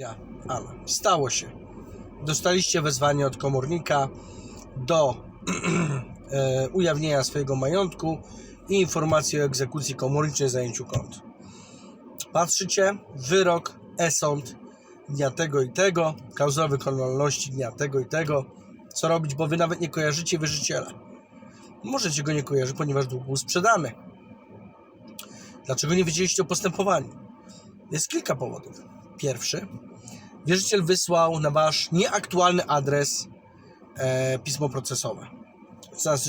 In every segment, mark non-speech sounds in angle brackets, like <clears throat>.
Ja, Anna. Stało się. Dostaliście wezwanie od komornika do <clears throat> e, ujawnienia swojego majątku i informacji o egzekucji komorniczej zajęciu kont. Patrzycie, wyrok, e-sąd dnia tego i tego, klauzula wykonalności dnia tego i tego. Co robić, bo wy nawet nie kojarzycie wierzyciela. Możecie go nie kojarzyć, ponieważ dług był sprzedany. Dlaczego nie wiedzieliście o postępowaniu? Jest kilka powodów. Pierwszy, wierzyciel wysłał na wasz nieaktualny adres e, pismo procesowe.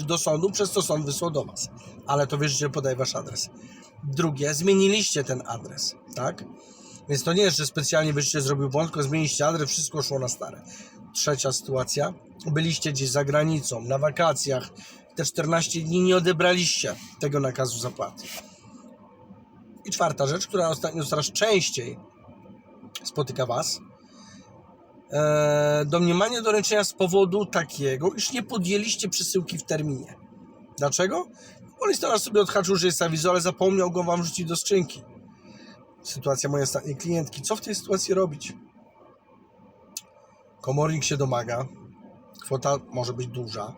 Do sądu, przez to sąd wysłał do was, ale to wierzyciel podaje wasz adres. Drugie, zmieniliście ten adres, tak? Więc to nie jest, że specjalnie wierzyciel zrobił błąd, tylko zmieniliście adres, wszystko szło na stare. Trzecia sytuacja, byliście gdzieś za granicą, na wakacjach, te 14 dni nie odebraliście tego nakazu zapłaty. I czwarta rzecz, która ostatnio coraz częściej spotyka Was. Eee, domniemanie doręczenia z powodu takiego, iż nie podjęliście przesyłki w terminie. Dlaczego? Bo listonosz sobie odhaczył, że jest awizo, ale zapomniał go Wam wrzucić do skrzynki. Sytuacja mojej ostatniej klientki. Co w tej sytuacji robić? Komornik się domaga. Kwota może być duża.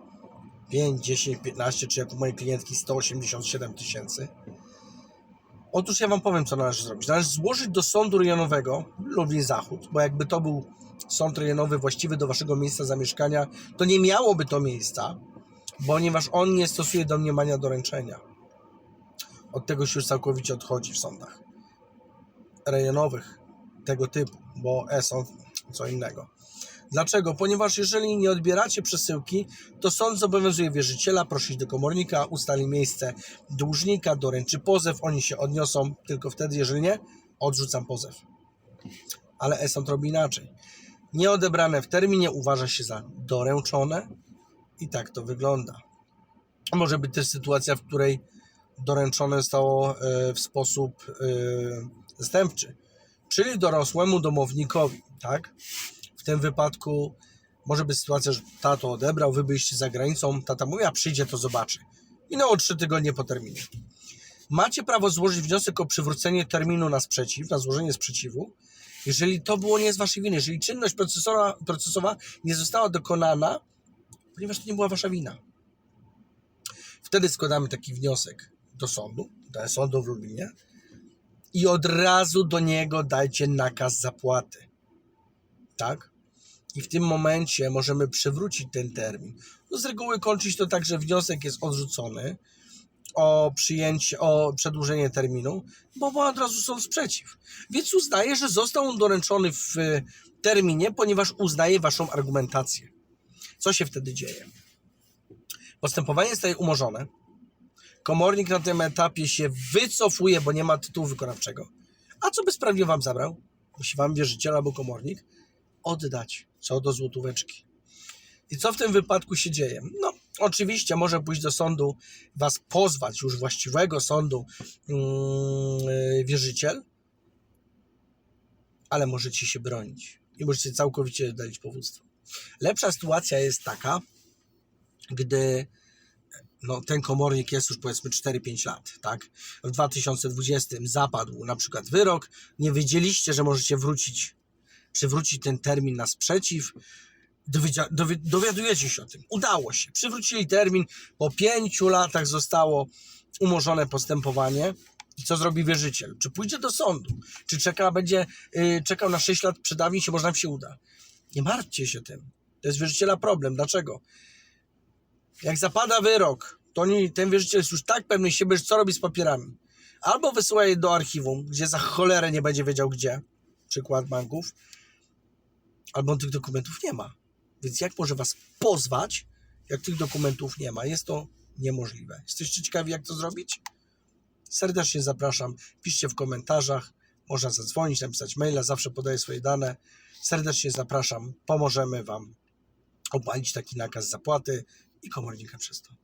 5, 10, 15, czy jak u mojej klientki 187 tysięcy. Otóż ja wam powiem, co należy zrobić. Należy złożyć do sądu rejonowego Lublin Zachód, bo jakby to był sąd rejonowy właściwy do waszego miejsca zamieszkania, to nie miałoby to miejsca, ponieważ on nie stosuje domniemania doręczenia. Od tego się już całkowicie odchodzi w sądach rejonowych tego typu, bo e-sąd co innego. Dlaczego? Ponieważ jeżeli nie odbieracie przesyłki, to sąd zobowiązuje wierzyciela prosić do komornika, ustali miejsce dłużnika, doręczy pozew, oni się odniosą tylko wtedy, jeżeli nie, odrzucam pozew. Ale e-sąd robi inaczej. Nieodebrane w terminie uważa się za doręczone i tak to wygląda. Może być też sytuacja, w której doręczone zostało e, w sposób e, zastępczy, czyli dorosłemu domownikowi, tak? W tym wypadku może być sytuacja, że tato odebrał, wy byliście za granicą, tata mówi, a przyjdzie, to zobaczy. Minęło trzy tygodnie po terminie. Macie prawo złożyć wniosek o przywrócenie terminu na sprzeciw, na złożenie sprzeciwu, jeżeli to było nie z waszej winy, jeżeli czynność procesowa, procesowa nie została dokonana, ponieważ to nie była wasza wina. Wtedy składamy taki wniosek do sądu, do sądu w Lublinie i od razu do niego dajcie nakaz zapłaty. Tak? I w tym momencie możemy przywrócić ten termin. No z reguły kończy się to tak, że wniosek jest odrzucony o przyjęcie, o przedłużenie terminu, bo od razu są sprzeciw. Więc uznaje, że został on doręczony w terminie, ponieważ uznaje waszą argumentację. Co się wtedy dzieje? Postępowanie zostaje umorzone. Komornik na tym etapie się wycofuje, bo nie ma tytułu wykonawczego. A co bezprawnie wam zabrał? Musi wam wierzyciel albo komornik oddać co do złotóweczki. I co w tym wypadku się dzieje? No, oczywiście może pójść do sądu, was pozwać, już właściwego sądu, yy, wierzyciel, ale możecie się bronić i możecie całkowicie oddalić powództwo. Lepsza sytuacja jest taka, gdy no, ten komornik jest już powiedzmy 4-5 lat, tak? W 2020 zapadł na przykład wyrok, nie wiedzieliście, że możecie wrócić, przywrócić ten termin na sprzeciw, dowiadujecie się o tym. Udało się. Przywrócili termin, po 5 latach zostało umorzone postępowanie. I co zrobi wierzyciel? Czy pójdzie do sądu? Czy czeka, będzie yy, czekał na 6 lat, przedawni się, może nam się uda? Nie martwcie się tym. To jest wierzyciela problem. Dlaczego? Jak zapada wyrok, to nie, ten wierzyciel jest już tak pewny siebie, że co robi z papierami. Albo wysyła je do archiwum, gdzie za cholerę nie będzie wiedział gdzie, przykład banków, albo on tych dokumentów nie ma. Więc jak może was pozwać, jak tych dokumentów nie ma? Jest to niemożliwe. Jesteście ciekawi, jak to zrobić? Serdecznie zapraszam. Piszcie w komentarzach. Można zadzwonić, napisać maila, zawsze podaję swoje dane. Serdecznie zapraszam. Pomożemy wam obalić taki nakaz zapłaty i komornika przez to.